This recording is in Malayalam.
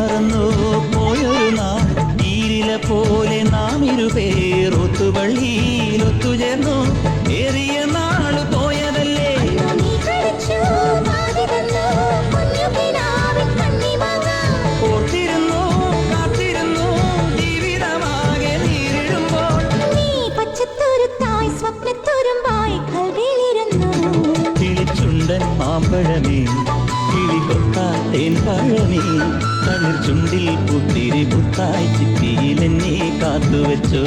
മറന്നു പോയൊരു നാം. നീരില പോലെ നാം ഇരുപേർ ഒത്തുവള്ളിയിൽ ഒത്തുചേർന്നു. ഏറിയ നാൾ പോയതല്ലേ? ഓർത്തിരുന്നു കാത്തിരുന്നു ജീവിതമാകെ നീ പാ തളിർ ചുണ്ടിൽ പുത്തിരി പുത്തായി ചിത്തിയിലെന്നെ കാത്തുവെച്ചോ.